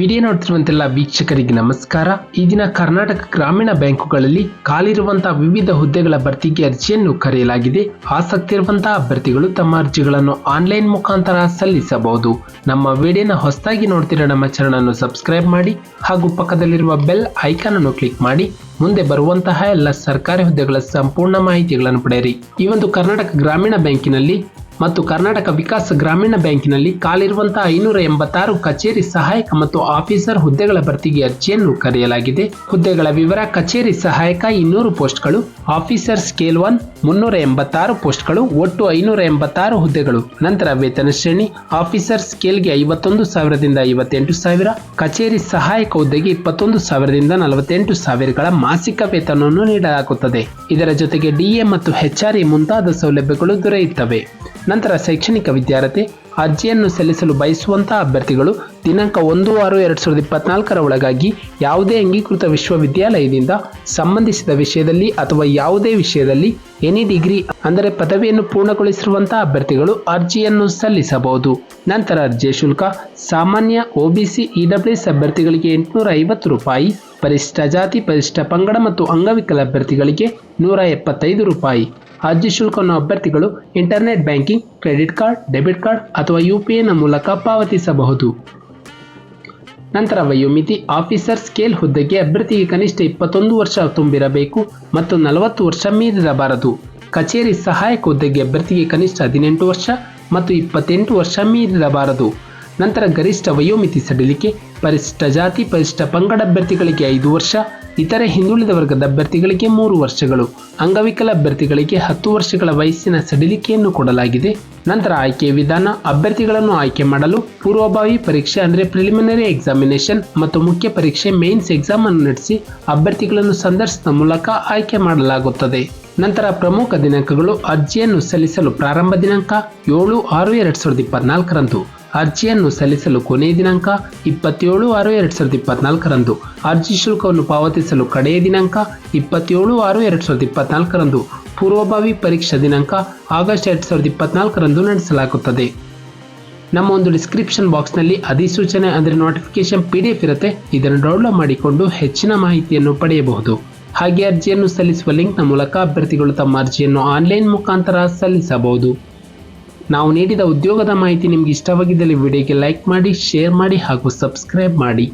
Video ನೋಡ್ತಿರುವಂತೆಲ್ಲ ವೀಕ್ಷಕರಿಗೆ ನಮಸ್ಕಾರ. ಈ ದಿನ ಕರ್ನಾಟಕ ಗ್ರಾಮೀಣ ಬ್ಯಾಂಕುಗಳಲ್ಲಿ ಖಾಲಿರುವಂತಹ ವಿವಿಧ ಹುದ್ದೆಗಳ ಭರ್ತಿಗೆ ಅರ್ಜಿಯನ್ನು ಕರೆಯಲಾಗಿದೆ. ಆಸಕ್ತಿ ಇರುವಂತಹ ಅಭ್ಯರ್ಥಿಗಳು ತಮ್ಮ ಅರ್ಜಿಗಳನ್ನು ಆನ್ಲೈನ್ ಮುಖಾಂತರ ಸಲ್ಲಿಸಬಹುದು. ನಮ್ಮ ವಿಡಿಯೋನ ಹೊಸದಾಗಿ ನೋಡ್ತಿರೋ ನಮ್ಮ ಚಾನಲ್ ಸಬ್ಸ್ಕ್ರೈಬ್ ಮಾಡಿ ಹಾಗೂ ಪಕ್ಕದಲ್ಲಿರುವ ಬೆಲ್ ಐಕಾನ್ ಅನ್ನು ಕ್ಲಿಕ್ ಮಾಡಿ. ಮುಂದೆ ಬರುವಂತಹ ಎಲ್ಲ ಸರ್ಕಾರಿ ಹುದ್ದೆಗಳ ಸಂಪೂರ್ಣ ಮಾಹಿತಿಗಳನ್ನು ಪಡೆಯಿರಿ. ಈ ಒಂದು ಕರ್ನಾಟಕ ಗ್ರಾಮೀಣ ಬ್ಯಾಂಕಿನಲ್ಲಿ ಮತ್ತು ಕರ್ನಾಟಕ ವಿಕಾಸ ಗ್ರಾಮೀಣ ಬ್ಯಾಂಕಿನಲ್ಲಿ ಕಾಲಿರುವಂತಹ ಐನೂರ ಎಂಬತ್ತಾರು ಕಚೇರಿ ಸಹಾಯಕ ಮತ್ತು ಆಫೀಸರ್ ಹುದ್ದೆಗಳ ಭರ್ತಿಗೆ ಅರ್ಜಿಯನ್ನು ಕರೆಯಲಾಗಿದೆ. ಹುದ್ದೆಗಳ ವಿವರ, ಕಚೇರಿ ಸಹಾಯಕ ಇನ್ನೂರು ಪೋಸ್ಟ್ಗಳು, ಆಫೀಸರ್ ಸ್ಕೇಲ್ ಒನ್ ಮುನ್ನೂರ ಎಂಬತ್ತಾರು ಪೋಸ್ಟ್ಗಳು, ಒಟ್ಟು ಐನೂರ ಎಂಬತ್ತಾರು ಹುದ್ದೆಗಳು. ನಂತರ ವೇತನ ಶ್ರೇಣಿ, ಆಫೀಸರ್ ಸ್ಕೇಲ್ಗೆ ಐವತ್ತೊಂದು ಸಾವಿರದಿಂದ ಐವತ್ತೆಂಟು ಸಾವಿರ, ಕಚೇರಿ ಸಹಾಯಕ ಹುದ್ದೆಗೆ ಇಪ್ಪತ್ತೊಂದು ಸಾವಿರದಿಂದ ನಲವತ್ತೆಂಟು ಸಾವಿರಗಳ ಮಾಸಿಕ ವೇತನವನ್ನು ನೀಡಲಾಗುತ್ತದೆ. ಇದರ ಜೊತೆಗೆ ಡಿಎ ಮತ್ತು ಎಚ್ಆರ್ಎ ಮುಂತಾದ ಸೌಲಭ್ಯಗಳು ದೊರೆಯುತ್ತವೆ. ನಂತರ ಶೈಕ್ಷಣಿಕ ವಿದ್ಯಾರ್ಥಿ ಅರ್ಜಿಯನ್ನು ಸಲ್ಲಿಸಲು ಬಯಸುವಂತಹ ಅಭ್ಯರ್ಥಿಗಳು ದಿನಾಂಕ ಒಂದು ಆರು ಎರಡು ಸಾವಿರದ ಇಪ್ಪತ್ನಾಲ್ಕರ ಒಳಗಾಗಿ ಯಾವುದೇ ಅಂಗೀಕೃತ ವಿಶ್ವವಿದ್ಯಾಲಯದಿಂದ ಸಂಬಂಧಿಸಿದ ವಿಷಯದಲ್ಲಿ ಅಥವಾ ಯಾವುದೇ ವಿಷಯದಲ್ಲಿ ಎನಿ ಡಿಗ್ರಿ ಅಂದರೆ ಪದವಿಯನ್ನು ಪೂರ್ಣಗೊಳಿಸಿರುವಂತಹ ಅಭ್ಯರ್ಥಿಗಳು ಅರ್ಜಿಯನ್ನು ಸಲ್ಲಿಸಬಹುದು. ನಂತರ ಅರ್ಜಿಯ ಶುಲ್ಕ, ಸಾಮಾನ್ಯ ಒಬಿಸಿ ಇಡಬ್ಲ್ಯೂಎಸ್ ಅಭ್ಯರ್ಥಿಗಳಿಗೆ ಎಂಟುನೂರ ಐವತ್ತು ರೂಪಾಯಿ ಪರಿಶಿಷ್ಟ ಜಾತಿ ಪರಿಶಿಷ್ಟ ಪಂಗಡ ಮತ್ತು ಅಂಗವಿಕಲ ಅಭ್ಯರ್ಥಿಗಳಿಗೆ ನೂರ ಎಪ್ಪತ್ತೈದು ರೂಪಾಯಿ. ಅರ್ಜಿ ಶುಲ್ಕವನ್ನು ಅಭ್ಯರ್ಥಿಗಳು internet banking, credit card, debit card ಅಥವಾ ಯು ಪಿ ಮೂಲಕ ಪಾವತಿಸಬಹುದು. ನಂತರ ವಯೋಮಿತಿ ಆಫೀಸರ್ ಸ್ಕೇಲ್ ಹುದ್ದೆಗೆ ಅಭ್ಯರ್ಥಿಗೆ ಕನಿಷ್ಠ ಇಪ್ಪತ್ತೊಂದು ವರ್ಷ ತುಂಬಿರಬೇಕು ಮತ್ತು ನಲವತ್ತು ವರ್ಷ ಮೀರಿರಬಾರದು. ಕಚೇರಿ ಸಹಾಯಕ ಹುದ್ದೆಗೆ ಅಭ್ಯರ್ಥಿಗೆ ಕನಿಷ್ಠ ಹದಿನೆಂಟು ವರ್ಷ ಮತ್ತು ಇಪ್ಪತ್ತೆಂಟು ವರ್ಷ ಮೀರಿರಬಾರದು. ನಂತರ ಗರಿಷ್ಠ ವಯೋಮಿತಿ ಸಡಿಲಿಕೆ ಪರಿಶಿಷ್ಟ ಜಾತಿ ಪರಿಶಿಷ್ಟ ಪಂಗಡ ಅಭ್ಯರ್ಥಿಗಳಿಗೆ ಐದು ವರ್ಷ ಇತರೆ ಹಿಂದುಳಿದ ವರ್ಗದ ಅಭ್ಯರ್ಥಿಗಳಿಗೆ ಮೂರು ವರ್ಷಗಳು, ಅಂಗವಿಕಲ ಅಭ್ಯರ್ಥಿಗಳಿಗೆ ಹತ್ತು ವರ್ಷಗಳ ವಯಸ್ಸಿನ ಸಡಿಲಿಕೆಯನ್ನು ಕೊಡಲಾಗಿದೆ. ನಂತರ ಆಯ್ಕೆ ವಿಧಾನ, ಅಭ್ಯರ್ಥಿಗಳನ್ನು ಆಯ್ಕೆ ಮಾಡಲು ಪೂರ್ವಭಾವಿ ಪರೀಕ್ಷೆ ಅಂದರೆ ಪ್ರಿಲಿಮಿನರಿ ಎಕ್ಸಾಮಿನೇಷನ್ ಮತ್ತು ಮುಖ್ಯ ಪರೀಕ್ಷೆ ಮೇನ್ಸ್ ಎಕ್ಸಾಮ್ ಅನ್ನು ನಡೆಸಿ ಅಭ್ಯರ್ಥಿಗಳನ್ನು ಸಂದರ್ಶನದ ಮೂಲಕ ಆಯ್ಕೆ ಮಾಡಲಾಗುತ್ತದೆ. ನಂತರ ಪ್ರಮುಖ ದಿನಾಂಕಗಳು ಅರ್ಜಿಯನ್ನು ಸಲ್ಲಿಸಲು ಪ್ರಾರಂಭ ದಿನಾಂಕ ಏಳು ಆರು ಎರಡು ಸಾವಿರದ ಇಪ್ಪತ್ನಾಲ್ಕರಂದು. ಅರ್ಜಿಯನ್ನು ಸಲ್ಲಿಸಲು ಕೊನೆಯ ದಿನಾಂಕ ಇಪ್ಪತ್ತೇಳು ಆರು ಎರಡು ಸಾವಿರದ ಇಪ್ಪತ್ನಾಲ್ಕರಂದು. ಅರ್ಜಿ ಶುಲ್ಕವನ್ನು ಪಾವತಿಸಲು ಕಡೆಯ ದಿನಾಂಕ ಇಪ್ಪತ್ತೇಳು ಆರು ಎರಡು ಸಾವಿರದ ಇಪ್ಪತ್ನಾಲ್ಕರಂದು. ಪೂರ್ವಭಾವಿ ಪರೀಕ್ಷಾ ದಿನಾಂಕ ಆಗಸ್ಟ್ ಎರಡು ಸಾವಿರದ ಇಪ್ಪತ್ನಾಲ್ಕರಂದು ನಡೆಸಲಾಗುತ್ತದೆ. ನಮ್ಮ ಒಂದು ಡಿಸ್ಕ್ರಿಪ್ಷನ್ ಬಾಕ್ಸ್ನಲ್ಲಿ ಅಧಿಸೂಚನೆ ಅಂದರೆ ನೋಟಿಫಿಕೇಶನ್ ಪಿ ಡಿ ಎಫ್ ಇರುತ್ತೆ. ಇದನ್ನು ಡೌನ್ಲೋಡ್ ಮಾಡಿಕೊಂಡು ಹೆಚ್ಚಿನ ಮಾಹಿತಿಯನ್ನು ಪಡೆಯಬಹುದು. ಹಾಗೆ ಅರ್ಜಿಯನ್ನು ಸಲ್ಲಿಸುವ ಲಿಂಕ್ನ ಮೂಲಕ ಅಭ್ಯರ್ಥಿಗಳು ತಮ್ಮ ಅರ್ಜಿಯನ್ನು ಆನ್ಲೈನ್ ಮುಖಾಂತರ ಸಲ್ಲಿಸಬಹುದು. ನಾವು ನೀಡಿದ ಉದ್ಯೋಗದ ಮಾಹಿತಿ ನಿಮಗೆ ಇಷ್ಟವಾಗಿದ್ದಲ್ಲಿ ವಿಡಿಯೋಗೆ ಲೈಕ್ ಮಾಡಿ ಶೇರ್ ಮಾಡಿ ಹಾಗೂ ಸಬ್ಸ್ಕ್ರೈಬ್ ಮಾಡಿ.